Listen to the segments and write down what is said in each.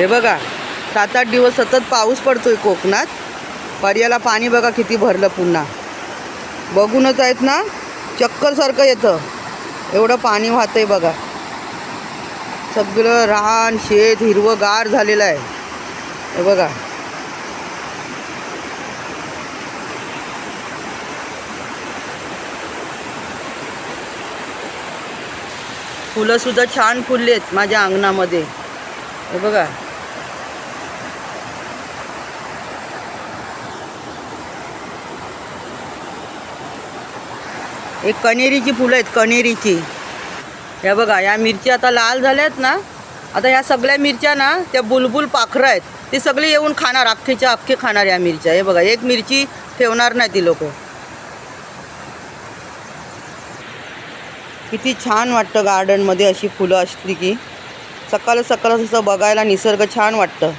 हे बघा सात आठ दिवस सतत पाऊस पडतोय कोकणात. पर्याला पाणी बघा किती भरलं पुन्हा. बघूनच आहेत ना चक्करसारखं येतं. एवढं पाणी वाहतंय बघा. सगळं रान शेत हिरवं गार झालेलं आहे. हे बघा. फुलंसुद्धा छान फुलले आहेत माझ्या अंगणामध्ये. हे बघा. एक कणेरीची फुलं आहेत कणेरीची या बघा या मिरच्या आता लाल झाल्या आहेत ना आता ह्या सगळ्या मिरच्या ना त्या बुलबुल पाखरं आहेत. ती सगळी येऊन खाणार अख्खेच्या अख्खे खाणार या मिरच्या. हे बघा एक मिरची ठेवणार नाही ती लोक. किती छान वाटतं गार्डनमध्ये अशी फुलं असली की. सकाळ सकाळ असं बघायला निसर्ग छान वाटतं.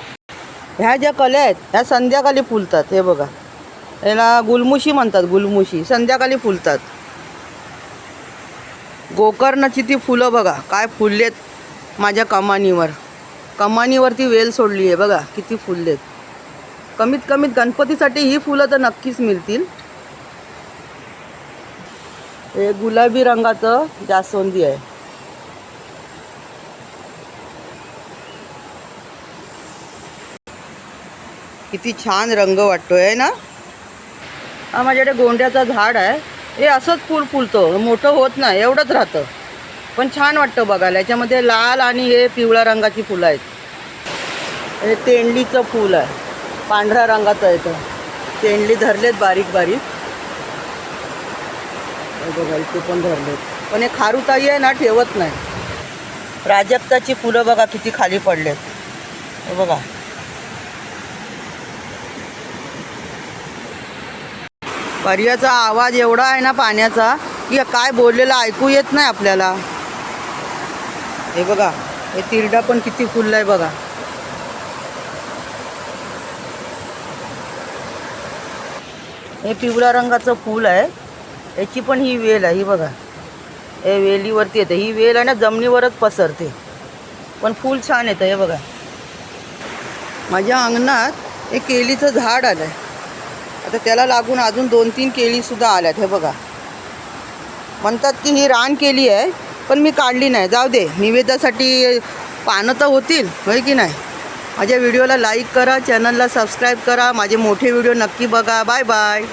ह्या ज्या कल्या आहेत ह्या संध्याकाळी फुलतात हे बघा. याला गुलमुशी म्हणतात गुलमुशी. संध्याकाळी फुलतात. गोकर्णाची ती फुलं बघा काय फुललेत माझ्या कमानीवर. कमानीवरती वेल सोडली आहे बघा किती फुललेत. कमीत कमीत गणपतीसाठी ही फुलं तर नक्कीच मिळतील. हे गुलाबी रंगाचं जास्वंदी आहे. किती छान रंग वाटतोय ना? हा माझ्याकडे गोंड्याचं झाड आहे. हे असंच फूल फुलतं. मोठं होत नाही एवढंच राहतं. पण छान वाटतं बघायला. याच्यामध्ये लाल आणि हे पिवळ्या रंगाची फुलं आहेत. हे तेंडलीचं फूल आहे. पांढऱ्या रंगाचं आहे तर तेंडली धरलेत बारीक बारीक. बघा इथे पण धरलेत. पण हे खारुताई आहे ना ठेवत नाही. प्राजक्ताची फुलं बघा किती खाली पडलेत. बघा. पर्याचा आवाज एवढा आहे ना पाण्याचा की काय बोललेलं ऐकू येत नाही आपल्याला. हे बघा हे तिरडा पण किती फुलला आहे बघा. हे पिवळ्या रंगाचं फूल आहे. याची पण ही वेल आहे ही बघा. हे वेलीवरती येते. ही वेल आहे ना जमिनीवरच पसरते. पण फूल छान येतं हे बघा. माझ्या अंगणात हे केलीचं झाड आलं आहे आता त्याला लागून अजून दोन तीन केळीसुद्धा आल्यात हे बघा. म्हणतात की ही रान केली आहे पण मी काढली नाही. जाऊ दे निवेदासाठी पानं तर होतील होय की नाही? माझ्या व्हिडिओला लाईक करा चॅनलला सबस्क्राईब करा. माझे मोठे व्हिडिओ नक्की बघा. Bye bye